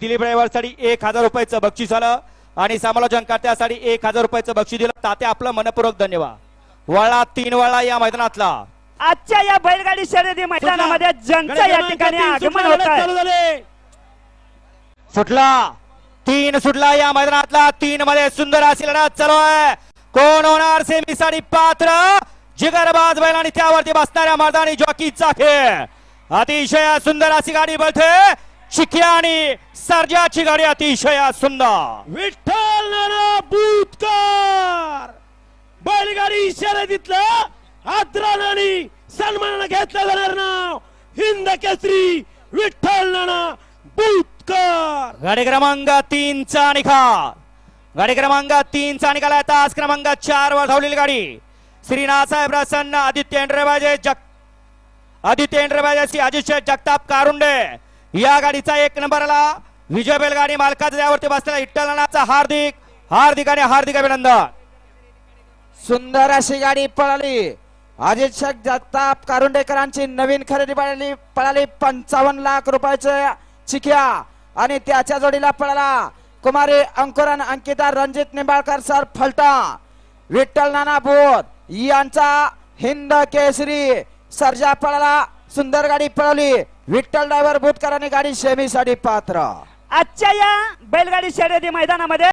दिलीप ड्रायव्हरसाठी एक हजार रुपयाचं बक्षीस आलं. आणि समालोचन करत्यासाठी एक हजार रुपयाचं बक्षीस दिलं. ताते आपलं मनपूर्वक धन्यवाद. वळा तीन वळा या मैदानातला. आजच्या या बैलगाडी शर्यती मैदानामध्ये ज्यांचं या ठिकाणी आगमन होत आहे सुटला. तीन सुटला या मैदानातला. तीन मध्ये सुंदर अशी लढत चालू आहे. कोण होणार सेमीसाठी पात्र? जिगरबाज बैल आणि त्यावरती बसणाऱ्या मर्दानी जॉकीचा खेळ. अतिशय सुंदर अशी गाडी बोलते चिकिया आणि सर्जाची गाडी अतिशय सुंदर. विठ्ठल नाना बुतकर बैलगाडी शर्यतीतलं आदराने सन्मानानं घेतलं जाणार नाव हिंद केसरी विठ्ठल नाना बुतकर गाडी क्रमांक तीनचा निकाल. गाडी क्रमांक तीनचा निकाल आहे. तास क्रमांक चार वर धावलेली गाडी. श्री नासाहेब प्रसन्न आदित्य एंड्रेबाजे जग आदित्य एंड्रेबाजे अजित जगताप कारुंडे. या गाडीचा एक नंबर आला विजय बैलगाडी मालकाचा त्यावरती बसलेला इट्टलनाचा हार्दिक हार्दिक आणि हार्दिक अभिनंदन. सुंदर अशी गाडी पळाली. अजित शेख जगताप कारुंडेकरांची नवीन खरेदी पळाली पळाली पंचावन्न लाख रुपयाचे चिक्या. आणि त्याच्या जोडीला पळाला कुमारी अंकुरन अंकिता रणजित निंबाळकर सर फलटा. विठ्ठल नाना बोध यांचा हिंद केसरी. सर्जा पळाला सुंदर गाडी पळवली विठ्ठल ड्रायव्हर बोधकरांनी गाडी सेमीसाठी पात्र. आजच्या या बैलगाडी शर्यती मैदानामध्ये